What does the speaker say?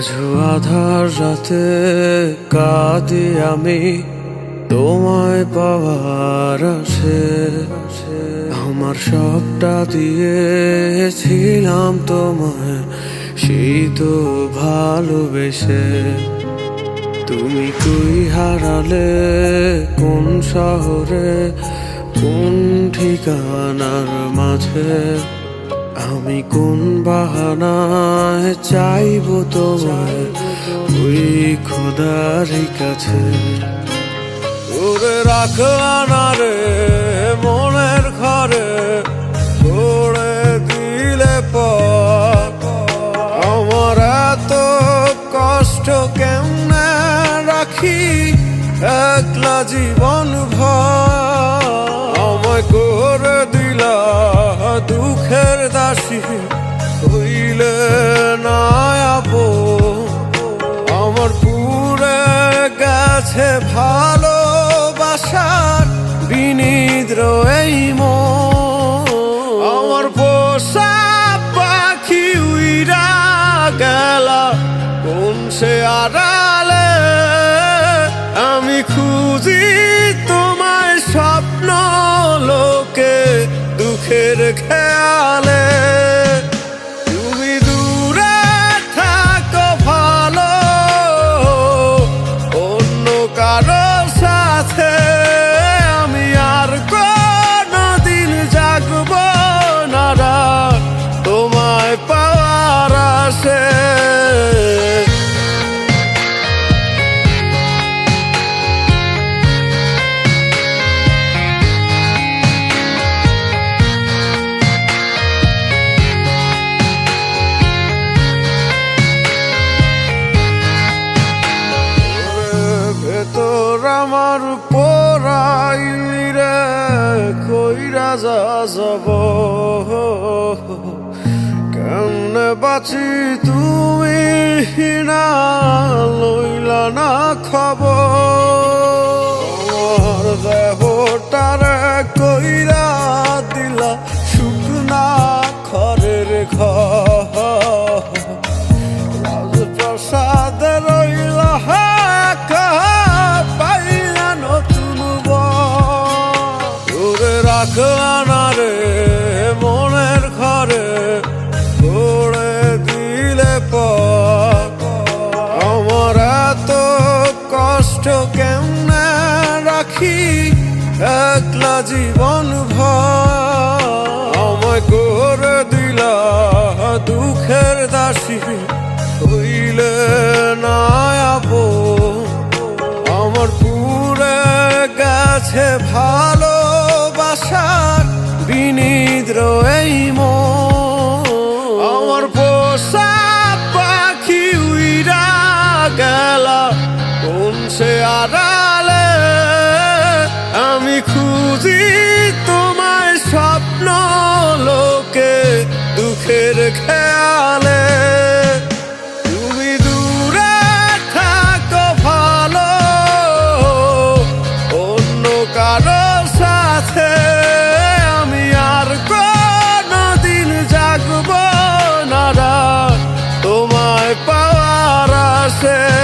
আজও আধার রাতে কাঁদি আমি, তোমায় পাওয়ার আসে। আমার সবটা দিয়েছিলাম তোমায়, সেই তো ভালোবেসে। তুমি কই হারালে, কোন শহরে, কোন ঠিকানার মাঝে? আমি কোন বাহানায় চাইব তোমায়? ওই খোদার কাছে। ওরে রাখলা রে মনের ঘরে করে দিলে আমার এত কষ্ট কেমনে রাখি? একলা জীবন ভর। দাসী হইলে না আপো। আমার পুরে গেছে ভালোবাসার বিনিদ্র এই আমার পোষা পাখি উইরা গেলা, কোন সে আড়ালে আমি খুঁজি আমার পরাইলি রে কইরা যা যাব। কেমনে বাঁচি তুমি না লইলা না খবর? রাখলা মনের ঘরে করে দিলে পর আমার এত কষ্ট কেমনে রাখি? একলা জীবন আমায় করে দিলা দুঃখের দাসী, হইলে না আমার পুরে গেছে ভালোবাসার খেয়ালে, তুমি দূরে থাকো ভালো, অন্য কারও সাথে আমি আর কোনো দিন জাগবো না তোমায় পাওয়ার আছে